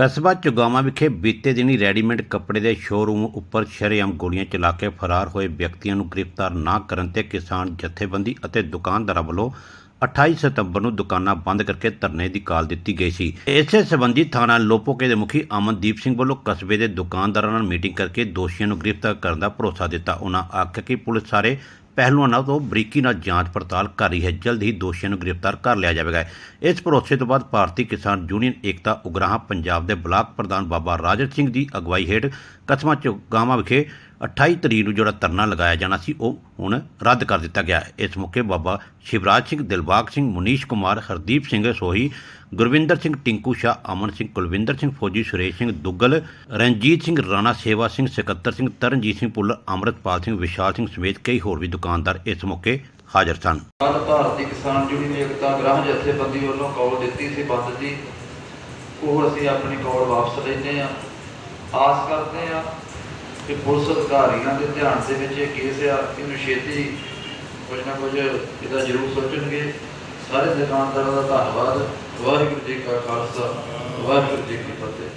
ਕਸਬਾ ਚੁਗਾਵਾਂ ਵਿਖੇ ਬੀਤੇ ਦਿਨੀ ਰੈਡੀਮੇਡ ਕੱਪੜੇ ਦੇ ਸ਼ੋਰੂਮ ਉੱਪਰ ਸ਼ਰੇਆਮ ਗੋਲੀਆਂ ਚਲਾ ਕੇ ਫਰਾਰ ਹੋਏ ਵਿਅਕਤੀਆਂ ਨੂੰ ਗ੍ਰਿਫਤਾਰ ਨਾ ਕਰਨ ਤੇ ਕਿਸਾਨ ਜਥੇਬੰਦੀ ਅਤੇ ਦੁਕਾਨਦਾਰਾਂ ਵੱਲੋਂ 28 ਸਤੰਬਰ ਨੂੰ ਦੁਕਾਨਾਂ ਬੰਦ ਕਰਕੇ ਧਰਨੇ ਦੀ ਕਾਲ ਦਿੱਤੀ ਗਈ ਸੀ। ਇਸੇ ਸੰਬੰਧੀ ਥਾਣਾ ਲੋਪੋਕੇ ਦੇ ਮੁਖੀ ਅਮਨਦੀਪ ਸਿੰਘ ਵੱਲੋਂ ਕਸਬੇ ਦੇ ਦੁਕਾਨਦਾਰਾਂ ਨਾਲ ਮੀਟਿੰਗ ਕਰਕੇ ਦੋਸ਼ੀਆਂ ਨੂੰ ਗ੍ਰਿਫਤਾਰ ਕਰਨ ਦਾ ਭਰੋਸਾ ਦਿੱਤਾ। ਉਹਨਾਂ ਆਖਿਆ ਕਿ ਪੁਲਿਸ ਸਾਰੇ ਪਹਿਲੂਆਂ ਤੋਂ ਬਰੀਕੀ ਨਾਲ ਜਾਂਚ ਪੜਤਾਲ ਕਰ ਰਹੀ ਹੈ। ਜਲਦ ਹੀ ਦੋਸ਼ੀਆਂ ਨੂੰ ਗ੍ਰਿਫਤਾਰ ਕਰ ਲਿਆ ਜਾਵੇਗਾ। ਇਸ ਭਰੋਸੇ ਤੋਂ ਬਾਅਦ ਭਾਰਤੀ ਕਿਸਾਨ ਯੂਨੀਅਨ ਏਕਤਾ ਉਗਰਾਹਾਂ ਪੰਜਾਬ ਦੇ ਬਲਾਕ ਪ੍ਰਧਾਨ ਬਾਬਾ ਰਾਜਨ ਸਿੰਘ ਦੀ ਅਗਵਾਈ ਹੇਠ ਕਸਮਾਂ ਚੁਗਾਵਾਂ ਵਿਖੇ 28 ਤਰੀਕ ਨੂੰ ਜਿਹੜਾ ਧਰਨਾ ਲਗਾਇਆ ਜਾਣਾ ਸੀ, ਉਹ ਹੁਣ ਰੱਦ ਕਰ ਦਿੱਤਾ ਗਿਆ ਹੈ। ਇਸ ਮੌਕੇ ਬਾਬਾ ਸ਼ਿਵਰਾਜ ਸਿੰਘ, ਦਿਲਬਾਗ ਸਿੰਘ, ਮੁਨੀਸ਼ ਕੁਮਾਰ, ਹਰਦੀਪ ਸਿੰਘ ਸੋਹੀ, ਗੁਰਵਿੰਦਰ ਸਿੰਘ ਟਿੰਕੂ ਸ਼ਾਹ, ਅਮਨ ਸਿੰਘ, ਕੁਲਵਿੰਦਰ ਸਿੰਘ ਫੌਜੀ, ਸੁਰੇਸ਼ ਸਿੰਘ ਦੁੱਗਲ, ਰਣਜੀਤ ਸਿੰਘ ਰਾਣਾ, ਸੇਵਾ ਸਿੰਘ ਸਕੱਤਰ ਸਿੰਘ, ਤਰਨਜੀਤ ਸਿੰਘ ਪੁੱਲਰ ਅੰਮ੍ਰਿਤਪਾਲ ਸਿੰਘ, ਵਿਸ਼ਾਲ ਸਿੰਘ ਸਮੇਤ ਕਈ ਹੋਰ ਵੀ ਦੁਕਾਨਦਾਰ ਇਸ ਮੌਕੇ ਹਾਜ਼ਰ ਸਨ। ਭਾਰਤੀ ਕਿਸਾਨ ਯੂਨੀਅਨ ਏਕਤਾ ਗ੍ਰਾਹ ਜਥੇਬੰਦੀ ਵੱਲੋਂ ਕਾਲ ਦਿੱਤੀ ਸੀ ਬੰਦ ਦੀ ਉਹ ਅਸੀਂ ਆਪਣੀ ਕਾਲ ਵਾਪਸ ਲੈਂਦੇ ਆ ਆਸ ਕਰਦੇ ਆ ਕਿ ਪੁਲਿਸ ਅਧਿਕਾਰੀਆਂ ਦੇ ਧਿਆਨ ਦੇ ਵਿੱਚ ਇਹ ਕੇਸ ਆ ਇਹਨੂੰ ਛੇਤੀ ਕੁਝ ਨਾ ਕੁਝ ਇਹਦਾ ਜ਼ਰੂਰ ਸੋਚਣਗੇ। ਸਾਰੇ ਦੁਕਾਨਦਾਰਾਂ ਦਾ ਧੰਨਵਾਦ। ਵਾਹਿਗੁਰੂ ਜੀ ਕਾ ਖਾਲਸਾ, ਵਾਹਿਗੁਰੂ ਜੀ ਕੀ ਫਤਿਹ।